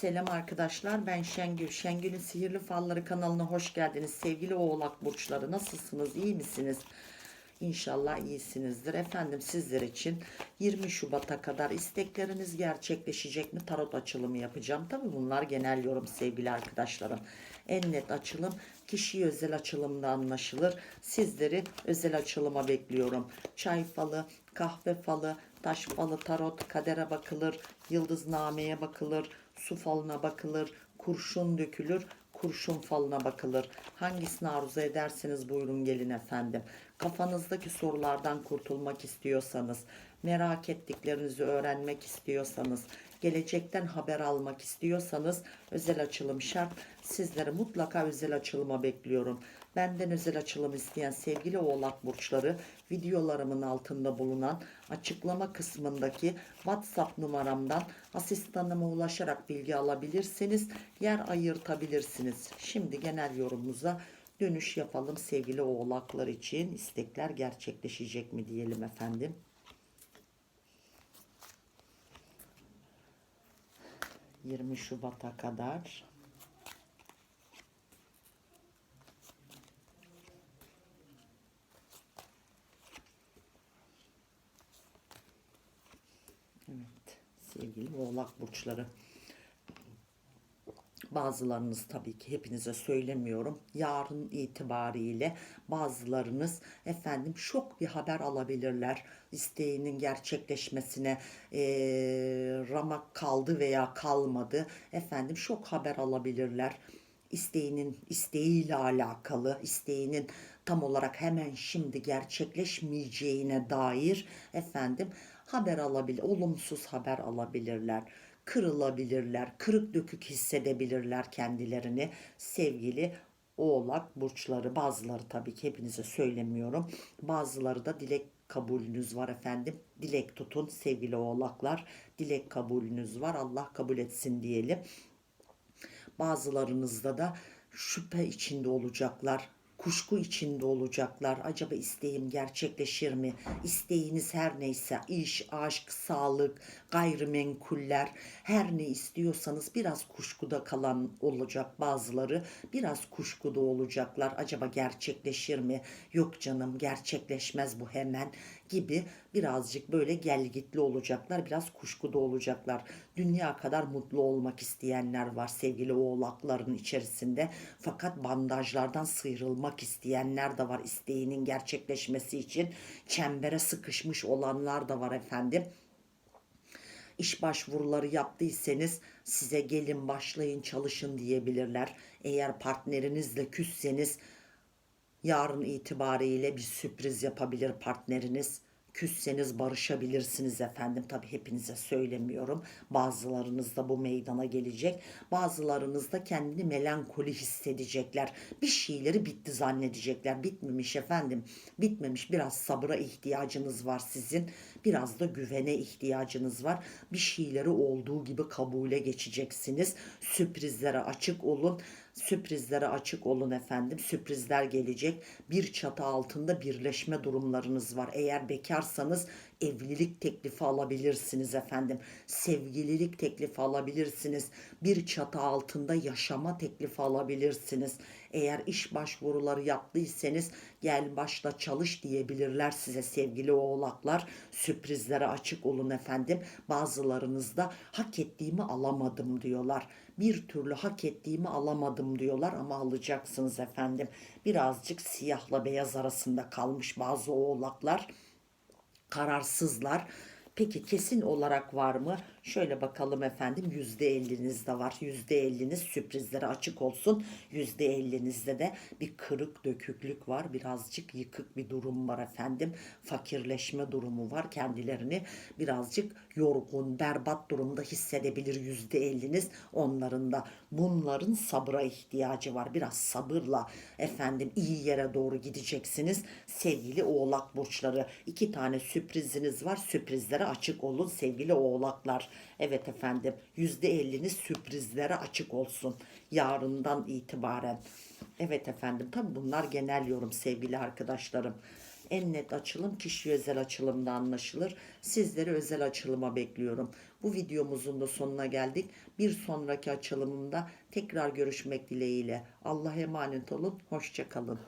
Selam arkadaşlar ben Şengül. Şengül'ün Sihirli Falları kanalına hoş geldiniz. Sevgili oğlak burçları nasılsınız iyi misiniz? İnşallah iyisinizdir. Efendim sizler için 20 Şubat'a kadar istekleriniz gerçekleşecek mi? Tarot açılımı yapacağım. Tabi bunlar genel yorum sevgili arkadaşlarım. En net açılım kişiye özel açılımda anlaşılır. Sizleri özel açılıma bekliyorum. Çay falı, kahve falı, taş falı, tarot, kadere bakılır, yıldıznameye bakılır, su falına bakılır, kurşun dökülür, kurşun falına bakılır. Hangisini arzu ederseniz buyurun gelin efendim. Kafanızdaki sorulardan kurtulmak istiyorsanız, merak ettiklerinizi öğrenmek istiyorsanız, gelecekten haber almak istiyorsanız özel açılım şart. Sizleri mutlaka özel açılıma bekliyorum. Benden özel açılım isteyen sevgili oğlak burçları videolarımın altında bulunan açıklama kısmındaki WhatsApp numaramdan asistanıma ulaşarak bilgi alabilirsiniz. Yer ayırtabilirsiniz. Şimdi genel yorumumuza dönüş yapalım sevgili oğlaklar için. istekler gerçekleşecek mi diyelim efendim. ...20 Şubat'a kadar... Evet sevgili oğlak burçları. Bazılarınız tabii ki hepinize söylemiyorum. Yarın itibariyle bazılarınız efendim şok bir haber alabilirler. İsteğinin gerçekleşmesine eee, ramak kaldı veya kalmadı. Efendim şok haber alabilirler. İsteğinin isteğiyle alakalı, isteğinin tam olarak hemen şimdi gerçekleşmeyeceğine dair efendim haber alabilir, olumsuz haber alabilirler kırılabilirler, kırık dökük hissedebilirler kendilerini sevgili oğlak burçları. Bazıları tabii ki hepinize söylemiyorum. Bazıları da dilek kabulünüz var efendim. Dilek tutun sevgili oğlaklar. Dilek kabulünüz var. Allah kabul etsin diyelim. Bazılarınızda da şüphe içinde olacaklar kuşku içinde olacaklar. Acaba isteğim gerçekleşir mi? İsteğiniz her neyse iş, aşk, sağlık, gayrimenkuller her ne istiyorsanız biraz kuşkuda kalan olacak bazıları. Biraz kuşkuda olacaklar. Acaba gerçekleşir mi? Yok canım gerçekleşmez bu hemen gibi birazcık böyle gelgitli olacaklar. Biraz kuşkuda olacaklar. Dünya kadar mutlu olmak isteyenler var sevgili oğlakların içerisinde. Fakat bandajlardan sıyrılmak isteyenler de var isteğinin gerçekleşmesi için. Çembere sıkışmış olanlar da var efendim iş başvuruları yaptıysanız size gelin başlayın çalışın diyebilirler. Eğer partnerinizle küsseniz yarın itibariyle bir sürpriz yapabilir partneriniz. Küsseniz barışabilirsiniz efendim. Tabi hepinize söylemiyorum. Bazılarınız da bu meydana gelecek. Bazılarınız da kendini melankoli hissedecekler. Bir şeyleri bitti zannedecekler. Bitmemiş efendim. Bitmemiş. Biraz sabıra ihtiyacınız var sizin. Biraz da güvene ihtiyacınız var. Bir şeyleri olduğu gibi kabule geçeceksiniz. Sürprizlere açık olun. Sürprizlere açık olun efendim. Sürprizler gelecek. Bir çatı altında birleşme durumlarınız var. Eğer bekarsanız evlilik teklifi alabilirsiniz efendim. Sevgililik teklifi alabilirsiniz. Bir çatı altında yaşama teklifi alabilirsiniz. Eğer iş başvuruları yaptıysanız gel başla çalış diyebilirler size sevgili oğlaklar. Sürprizlere açık olun efendim. Bazılarınız da hak ettiğimi alamadım diyorlar. Bir türlü hak ettiğimi alamadım diyorlar ama alacaksınız efendim. Birazcık siyahla beyaz arasında kalmış bazı oğlaklar kararsızlar. Peki kesin olarak var mı? Şöyle bakalım efendim yüzde elliniz de var. Yüzde elliniz sürprizlere açık olsun. Yüzde ellinizde de bir kırık döküklük var. Birazcık yıkık bir durum var efendim. Fakirleşme durumu var. Kendilerini birazcık yorgun, berbat durumda hissedebilir yüzde elliniz. Onların da bunların sabıra ihtiyacı var. Biraz sabırla efendim iyi yere doğru gideceksiniz. Sevgili oğlak burçları iki tane sürpriziniz var. Sürprizlere açık olun sevgili oğlaklar. Evet efendim yüzde elliniz sürprizlere açık olsun yarından itibaren. Evet efendim tabi bunlar genel yorum sevgili arkadaşlarım. En net açılım kişi özel açılımda anlaşılır. Sizleri özel açılıma bekliyorum. Bu videomuzun da sonuna geldik. Bir sonraki açılımımda tekrar görüşmek dileğiyle. Allah'a emanet olun. Hoşçakalın.